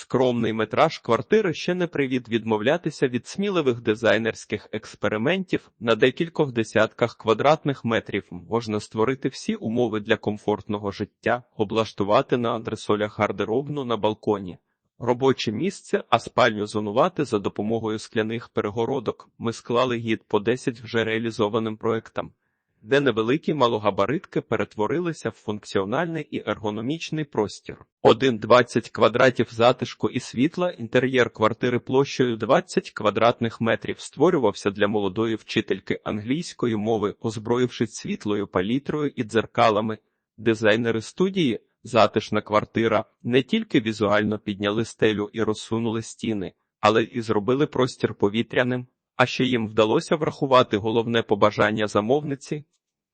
Скромний метраж квартири ще не привід відмовлятися від сміливих дизайнерських експериментів. На декількох десятках квадратних метрів можна створити всі умови для комфортного життя, облаштувати на антресолях гардеробну на балконі. Робоче місце, а спальню зонувати за допомогою скляних перегородок. Ми склали гід по 10 вже реалізованим проектам, де невеликі малогабаритки перетворилися в функціональний і ергономічний простір. 1,20 квадратів затишку і світла, інтер'єр квартири площею 20 квадратних метрів створювався для молодої вчительки англійської мови, озброївшись світлою палітрою і дзеркалами. Дизайнери студії Затишна квартира не тільки візуально підняли стелю і розсунули стіни, але і зробили простір повітряним, а ще їм вдалося врахувати головне побажання замовниці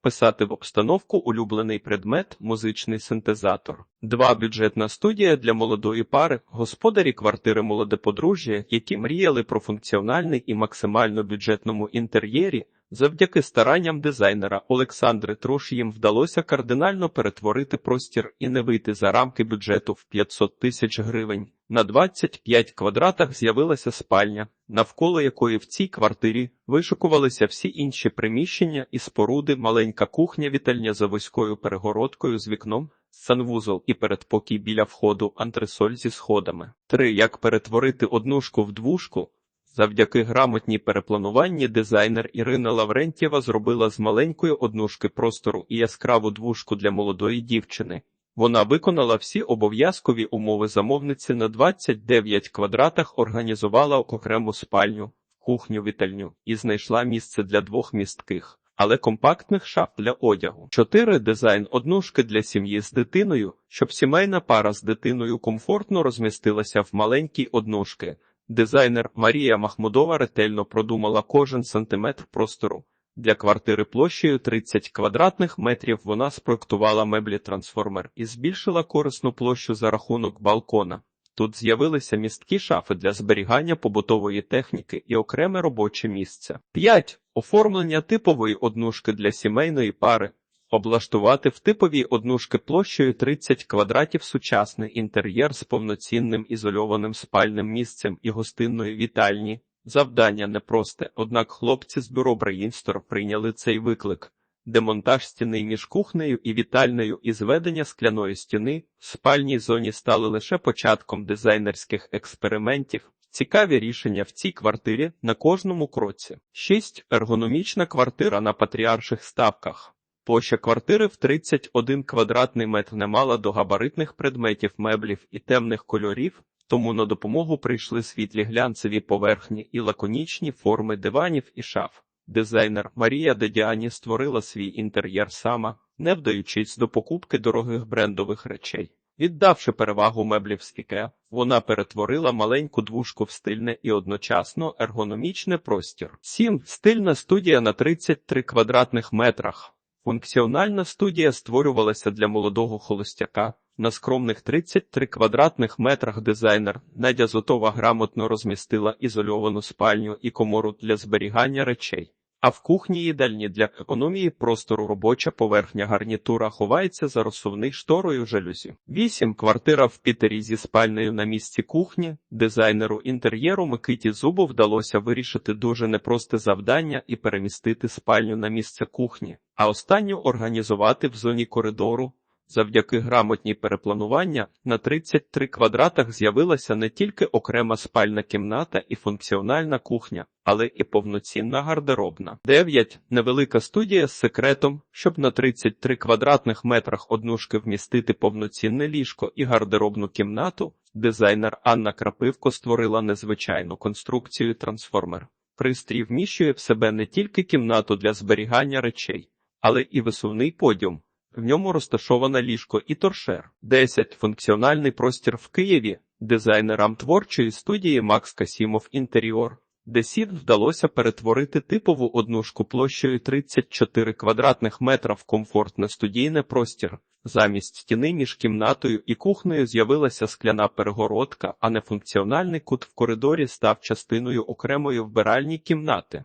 писати в обстановку улюблений предмет, музичний синтезатор. Два бюджетна студія для молодої пари, господарі квартири молоде подружжя, які мріяли про функціональний і максимально бюджетному інтер'єрі. Завдяки старанням дизайнера Олександри Труш їм вдалося кардинально перетворити простір і не вийти за рамки бюджету в 500 тисяч гривень. На 25 квадратах з'явилася спальня, навколо якої в цій квартирі вишукувалися всі інші приміщення і споруди, маленька кухня, вітальня за вузькою перегородкою з вікном, санвузол і передпокій біля входу, антресоль зі сходами. Три як перетворити однушку в двушку. Завдяки грамотній переплануванні дизайнер Ірина Лаврентєва зробила з маленької однушки простору і яскраву двушку для молодої дівчини. Вона виконала всі обов'язкові умови замовниці на 29 квадратах, організувала окрему спальню, кухню вітальню і знайшла місце для двох містких, але компактних шаф для одягу. Чотири дизайн однушки для сім'ї з дитиною, щоб сімейна пара з дитиною комфортно розмістилася в маленькій однушки. Дизайнер Марія Махмудова ретельно продумала кожен сантиметр простору. Для квартири площею 30 квадратних метрів вона спроектувала меблі трансформер і збільшила корисну площу за рахунок балкона. Тут з'явилися місткі шафи для зберігання побутової техніки і окреме робоче місце. 5. Оформлення типової однушки для сімейної пари. Облаштувати в типовій однушки площею 30 квадратів сучасний інтер'єр з повноцінним ізольованим спальним місцем і гостинної вітальні. Завдання непросте, однак хлопці з бюро Брейнстор прийняли цей виклик. Демонтаж стіни між кухнею і вітальною і зведення скляної стіни в спальній зоні стали лише початком дизайнерських експериментів. Цікаві рішення в цій квартирі на кожному кроці. 6. Ергономічна квартира на патріарших ставках. Площа квартири в 31 квадратний метр не мала до габаритних предметів меблів і темних кольорів, тому на допомогу прийшли світлі глянцеві поверхні і лаконічні форми диванів і шаф. Дизайнер Марія Дедіані створила свій інтер'єр сама, не вдаючись до покупки дорогих брендових речей. Віддавши перевагу меблів з Ікеа, вона перетворила маленьку двушку в стильне і одночасно ергономічне простір. 7. Стильна студія на 33 квадратних метрах. Функціональна студія створювалася для молодого холостяка. На скромних 33 квадратних метрах дизайнер Надя Зотова грамотно розмістила ізольовану спальню і комору для зберігання речей. А в кухні їдальні для економії простору робоча поверхня гарнітура ховається за розсувний шторою жалюзі. 8. Квартира в Пітері зі спальнею на місці кухні. Дизайнеру інтер'єру Микиті Зубу вдалося вирішити дуже непросте завдання і перемістити спальню на місце кухні, а останню організувати в зоні коридору. Завдяки грамотній перепланування на 33 квадратах з'явилася не тільки окрема спальна кімната і функціональна кухня, але і повноцінна гардеробна. 9. Невелика студія з секретом, щоб на 33 квадратних метрах однушки вмістити повноцінне ліжко і гардеробну кімнату. Дизайнер Анна Крапивко створила незвичайну конструкцію трансформер. Пристрій вміщує в себе не тільки кімнату для зберігання речей, але і висувний подіум. В ньому розташоване ліжко і торшер. 10. Функціональний простір в Києві дизайнерам творчої студії Макс Касімов Інтеріор. Де сід вдалося перетворити типову однушку площею 34 квадратних метра в комфортне студійне простір. Замість стіни між кімнатою і кухнею з'явилася скляна перегородка, а нефункціональний кут в коридорі став частиною окремої вбиральні кімнати.